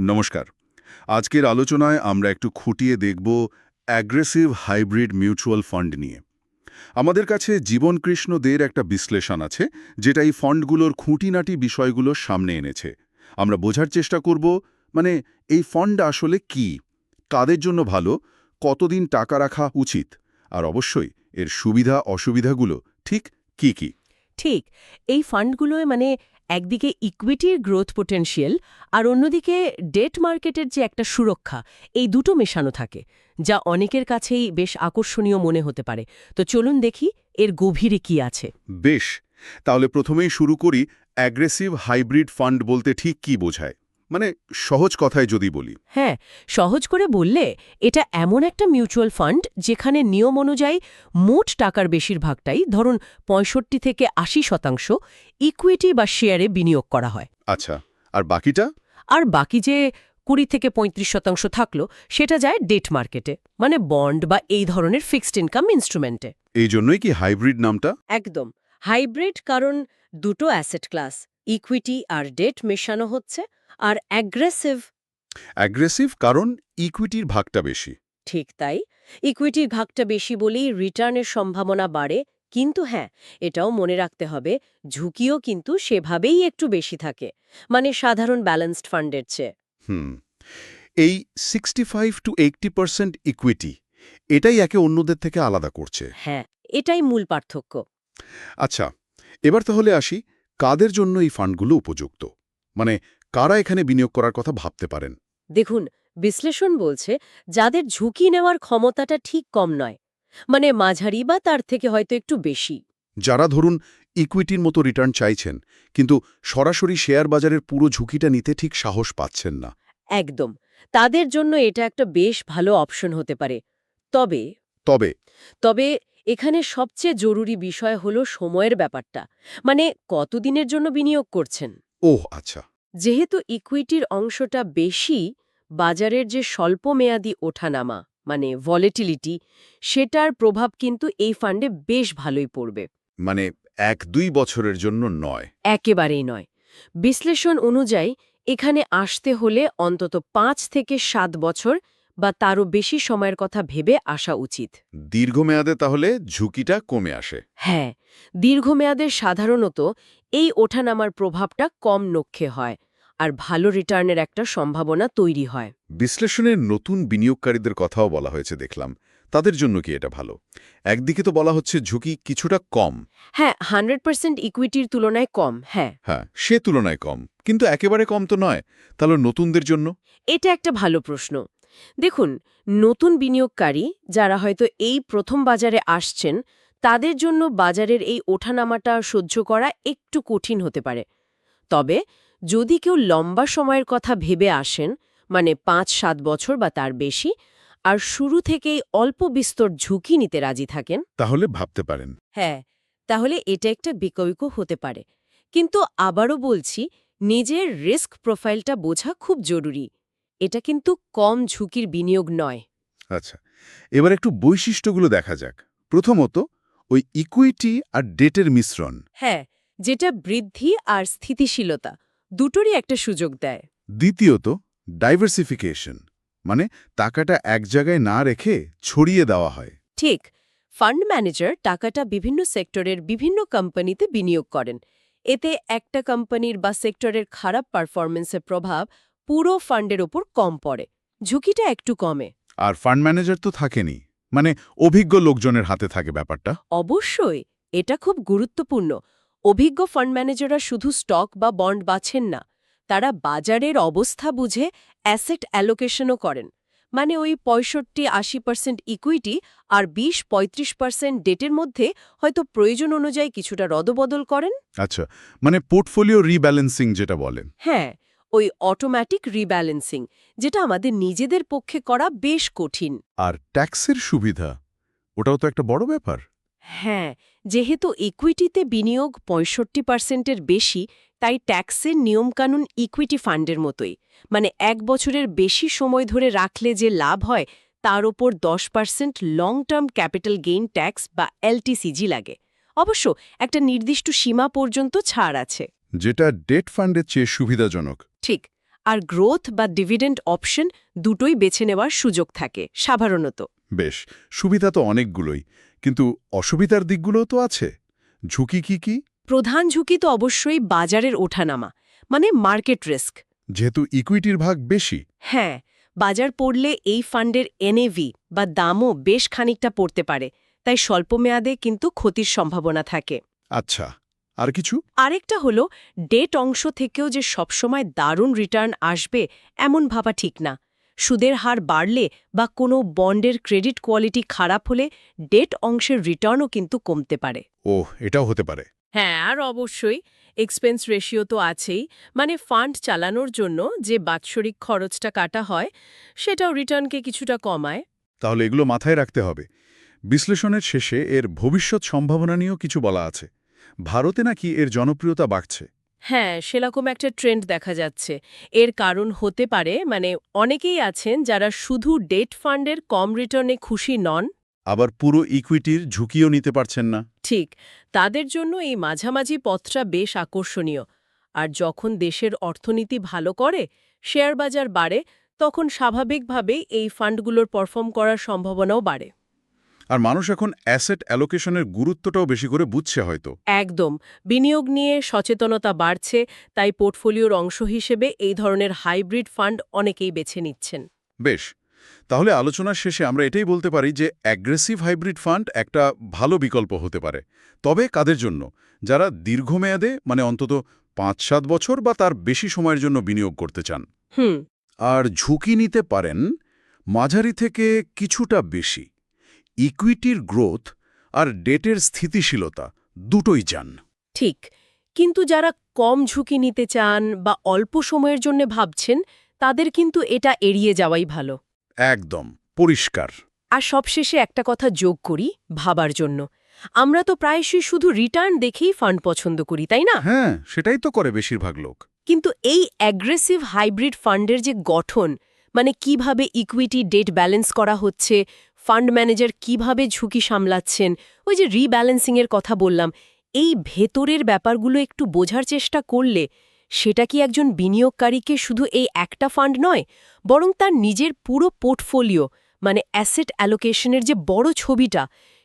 নমস্কার। আজকের আলোচনায় আমরা একটু খুঁটিয়ে দেখব অ্যাগ্রেসিভ হাইব্রিড মিউচুয়াল ফান্ড নিয়ে। আমাদের কাছে জীবন কৃষ্ণ দের একটা বিশ্লেষণ আছে, যেটা এই ফান্ডগুলোর খুঁটিনাটি বিষয়গুলো সামনে এনেছে। আমরা বোঝার চেষ্টা করব মানে এই ফান্ড আসলে কি? কাদের জন্য ভালো? কতদিন টাকা রাখা উচিত? আর অবশ্যই এর সুবিধা অসুবিধাগুলো ঠিক কি কি? ঠিক, এই ফান্ডগুলোয় মানে একদিকে ইকুইটির গ্রোথ পোটেনশিয়াল আর অন্যদিকে ডেট মার্কেটের যে একটা সুরক্ষা, এই দুটো মেশানো থাকে, যা অনেকের কাছেই বেশ আকর্ষণীয় মনে হতে পারে। তো চলুন দেখি এর গভীরে কি আছে। বেশ, তাহলে প্রথমেই শুরু করি অ্যাগ্রেসিভ হাইব্রিড ফান্ড বলতে ঠিক কি বোঝায়? মানে সহজ কথায় যদি বলি। হ্যাঁ সহজ করে বললে এটা এমন একটা মিউচুয়াল ফান্ড যেখানে নিয়ম অনুযায়ী মোট টাকার বেশিরভাগটাই ধরুন পঁয়ষট্টি থেকে আশি শতাংশ ইকুইটি বা শেয়ারে বিনিয়োগ করা হয়। আচ্ছা আর বাকিটা? আর বাকি যে কুড়ি থেকে ৩৫ শতাংশ থাকল সেটা যায় ডেট মার্কেটে মানে বন্ড বা এই ধরনের ফিক্সড ইনকাম ইনস্ট্রুমেন্টে এই জন্যই কি হাইব্রিড নামটা? একদম হাইব্রিড কারণ দুটো অ্যাসেট ক্লাস ইকুইটি আর ডেট মেশানো হচ্ছে। আর অ্যাগ্রেসিভ অ্যাগ্রেসিভ কারণ ইকুইটির ভাগটা বেশি। ঠিক তাই। ইকুইটির ভাগটা বেশি বলেই রিটার্নের সম্ভাবনা বাড়ে কিন্তু হ্যাঁ এটাও মনে রাখতে হবে ঝুঁকিও কিন্তু সেভাবেই একটু বেশি থাকে মানে সাধারণ ব্যালেন্সড ফান্ডের চেয়ে। হুম এই sixty five to eighty percent equity এটাই একে অন্যদের থেকে আলাদা করছে। হ্যাঁ এটাই মূল পার্থক্য। আচ্ছা এবার তাহলে আসি কাদের জন্য এই ফান্ডগুলো উপযুক্ত? মানে কারা এখানে বিনিয়োগ করার কথা ভাবতে পারেন? দেখুন বিশ্লেষণ বলছে যাদের ঝুঁকি নেওয়ার ক্ষমতাটা ঠিক কম নয় মানে মাঝারি বা তার থেকে হয়তো একটু বেশি। যারা ধরুন ইকুইটির মতো রিটার্ন চাইছেন কিন্তু সরাসরি শেয়ার বাজারের পুরো ঝুঁকিটা নিতে ঠিক সাহস পাচ্ছেন না। একদম তাদের জন্য এটা একটা বেশ ভালো অপশন হতে পারে। তবে তবে তবে এখানে সবচেয়ে জরুরি বিষয় হলো সময়ের ব্যাপারটা মানে কতদিনের জন্য বিনিয়োগ করছেন। ওহ আচ্ছা। যেহেতু ইকুইটির অংশটা বেশি বাজারের যে স্বল্পমেয়াদী ওঠানামা মানে ভলেটিলিটি সেটার প্রভাব কিন্তু এই ফান্ডে বেশ ভালোই পড়বে। মানে এক দুই বছরের জন্য নয়। একেবারেই নয়। বিশ্লেষণ অনুযায়ী এখানে আসতে হলে অন্তত পাঁচ থেকে সাত বছর বা তারও বেশি সময়ের কথা ভেবে আসা উচিত। দীর্ঘমেয়াদে তাহলে ঝুঁকিটা কমে আসে। হ্যাঁ দীর্ঘমেয়াদের সাধারণত এই ওঠানামার প্রভাবটা কম নক্ষে হয় আর ভালো রিটার্নের একটা সম্ভাবনা তৈরি হয়। বিশ্লেষণের নতুন বিনিয়োগকারীদের কথাও বলা হয়েছে দেখলাম। তাদের জন্য কি এটা ভালো? একদিকে তো বলা হচ্ছে ঝুঁকি কিছুটা কম। হ্যাঁ হান্ড্রেড পার্সেন্ট ইকুইটির তুলনায় কম হ্যাঁ। হ্যাঁ সে তুলনায় কম কিন্তু একেবারে কম তো নয়। তাহলে নতুনদের জন্য? এটা একটা ভালো প্রশ্ন। দেখুন নতুন বিনিয়োগকারী যারা হয়তো এই প্রথম বাজারে আসছেন তাদের জন্য বাজারের এই ওঠানামাটা সহ্য করা একটু কঠিন হতে পারে। তবে যদি কেউ লম্বা সময়ের কথা ভেবে আসেন মানে পাঁচ সাত বছর বা তার বেশি আর শুরু থেকেই অল্প বিস্তর ঝুঁকি নিতে রাজি থাকেন। তাহলে ভাবতে পারেন। হ্যাঁ তাহলে এটা একটা বিকল্প হতে পারে। কিন্তু আবারও বলছি নিজের রিস্ক প্রোফাইলটা বোঝা খুব জরুরি। এটা কিন্তু কম ঝুঁকির বিনিয়োগ নয়। আচ্ছা এবার একটু বৈশিষ্ট্যগুলো দেখা যাক। প্রথমত ওই ইকুইটি আর ডেটের মিশ্রণ। হ্যাঁ যেটা বৃদ্ধি আর স্থিতিশীলতা দুটোরই একটা সুযোগ দেয়। দ্বিতীয়ত ডাইভার্সিফিকেশন মানে টাকাটা এক জায়গায় না রেখে ছড়িয়ে দেওয়া হয়। ঠিক ফান্ড ম্যানেজার টাকাটা বিভিন্ন সেক্টরের বিভিন্ন কোম্পানিতে বিনিয়োগ করেন। এতে একটা কোম্পানির বা সেক্টরের খারাপ পারফরমেন্সের প্রভাব পুরো ফান্ডের ওপর কম পড়ে। ঝুঁকিটা একটু কমে। আর ফান্ড ম্যানেজার তো থাকেনি মানে অভিজ্ঞ লোকজনের হাতে থাকে ব্যাপারটা? অবশ্যই এটা খুব গুরুত্বপূর্ণ। অভিজ্ঞ ফান্ড ম্যানেজাররা শুধু স্টক বা বন্ড বাছেন না তারা বাজারের অবস্থা বুঝে অ্যাসেট অ্যালোকেশনও করেন। মানে ওই পঁয়ষট্টি আশি পার্সেন্ট ইকুইটি আর বিশ পঁয়ত্রিশ পার্সেন্ট ডেটের মধ্যে হয়তো প্রয়োজন অনুযায়ী কিছুটা রদবদল করেন। আচ্ছা মানে পোর্টফোলিও রিব্যালেন্সিং যেটা বলেন। হ্যাঁ ওই অটোম্যাটিক রিব্যালেন্সিং যেটা আমাদের নিজেদের পক্ষে করা বেশ কঠিন। আর ট্যাক্সের সুবিধা ওটাও তো একটা বড় ব্যাপার। হ্যাঁ যেহেতু ইকুইটিতে বিনিয়োগ পঁয়ষট্টি পার্সেন্টের বেশি তাই ট্যাক্সের নিয়মকানুন ইকুইটি ফান্ডের মতোই। মানে এক বছরের বেশি সময় ধরে রাখলে যে লাভ হয় তার ওপর দশ percent long term capital gain tax বা এলটিসিজি লাগে। অবশ্য একটা নির্দিষ্ট সীমা পর্যন্ত ছাড় আছে। যেটা ডেট ফান্ডের চেয়ে সুবিধাজনক। ঠিক আর গ্রোথ বা ডিভিডেন্ড অপশন দুটোই বেছে নেওয়ার সুযোগ থাকে সাধারণত। বেশ সুবিধা তো অনেকগুলোই কিন্তু অসুবিধার দিকগুলোও তো আছে। ঝুঁকি কি কি? প্রধান ঝুঁকি তো অবশ্যই বাজারের ওঠানামা মানে মার্কেট রিস্ক যেহেতু ইকুইটির ভাগ বেশি। হ্যাঁ বাজার পড়লে এই ফান্ডের এনএভি বা দামও বেশ খানিকটা পড়তে পারে তাই স্বল্প মেয়াদে কিন্তু ক্ষতির সম্ভাবনা থাকে। আচ্ছা। আর কিছু? আরেকটা হলো ডেট অংশ থেকেও যে সবসময় দারুণ রিটার্ন আসবে এমন ভাবা ঠিক না। সুদের হার বাড়লে বা কোনো বন্ডের ক্রেডিট কোয়ালিটি খারাপ হলে ডেট অংশের রিটার্নও কিন্তু কমতে পারে। ও এটাও হতে পারে। হ্যাঁ আর অবশ্যই এক্সপেন্স রেশিও তো আছেই। মানে ফান্ড চালানোর জন্য যে বাৎসরিক খরচটা কাটা হয় সেটাও রিটার্নকে কিছুটা কমায়। তাহলে এগুলো মাথায় রাখতে হবে। বিশ্লেষণের শেষে এর ভবিষ্যৎ সম্ভাবনা নিয়েও কিছু বলা আছে। ভারতে নাকি এর জনপ্রিয়তা বাড়ছে? হ্যাঁ সেরকম একটা ট্রেন্ড দেখা যাচ্ছে। এর কারণ হতে পারে মানে অনেকেই আছেন যারা শুধু ডেট ফান্ডের কম রিটার্নে খুশি নন। আবার পুরো ইকুইটির ঝুঁকিও নিতে পারছেন না। ঠিক তাদের জন্য এই মাঝামাঝি পথটা বেশ আকর্ষণীয়। আর যখন দেশের অর্থনীতি ভালো করে শেয়ার বাজার বাড়ে তখন স্বাভাবিকভাবেই এই ফান্ডগুলোর পারফর্ম করার সম্ভাবনাও বাড়ে। আর মানুষ এখন অ্যাসেট অ্যালোকেশনের গুরুত্বটাও বেশি করে বুঝছে হয়তো। একদম। বিনিয়োগ নিয়ে সচেতনতা বাড়ছে তাই পোর্টফোলিওর অংশ হিসেবে এই ধরনের হাইব্রিড ফান্ড অনেকেই বেছে নিচ্ছেন। বেশ। তাহলে আলোচনার শেষে আমরা এটাই বলতে পারি যে অ্যাগ্রেসিভ হাইব্রিড ফান্ড একটা ভালো বিকল্প হতে পারে। তবে কাদের জন্য? যারা দীর্ঘমেয়াদে মানে অন্তত পাঁচ সাত বছর বা তার বেশি সময়ের জন্য বিনিয়োগ করতে চান। হুম। আর ঝুঁকি নিতে পারেন মাঝারি থেকে কিছুটা বেশি। ইকুইটির গ্রোথ আর ডেটের স্থিতিশীলতা দুটোই চান ঠিক কিন্তু যারা কম ঝুঁকি নিতে চান বা অল্প সময়ের জন্য ভাবছেন তাদের কিন্তু এটা এড়িয়ে যাওয়াই ভালো। একদম পরিষ্কার। আর সবশেষে একটা কথা যোগ করি ভাবার জন্য। আমরা তো প্রায়শই শুধু রিটার্ন দেখেই ফান্ড পছন্দ করি তাই না? হ্যাঁ সেটাই তো করে বেশিরভাগ লোক। কিন্তু এই অ্যাগ্রেসিভ হাইব্রিড ফান্ডের যে গঠন মানে কীভাবে ইকুইটি ডেট ব্যালেন্স করা হচ্ছে ফান্ড ম্যানেজার কীভাবে ঝুঁকি সামলাচ্ছেন, ওই যে রিব্যালেন্সিংয়ের কথা বললাম, এই ভেতরের ব্যাপারগুলো একটু বোঝার চেষ্টা করলে সেটা কি একজন বিনিয়োগকারীকে শুধু এই একটা ফান্ড নয়, বরং তার নিজের পুরো পোর্টফোলিও মানে অ্যাসেট অ্যালোকেশনের যে বড় ছবিটা,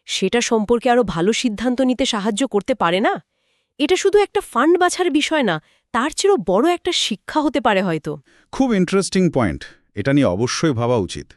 সেটা সম্পর্কে আরও ভালো সিদ্ধান্ত নিতে সাহায্য করতে পারে না? এটা শুধু একটা ফান্ড বাছার বিষয় না, তার চেয়েও বড় একটা শিক্ষা হতে পারে হয়তো। খুব ইন্টারেস্টিং পয়েন্ট এটা নিয়ে অবশ্যই ভাবা উচিত।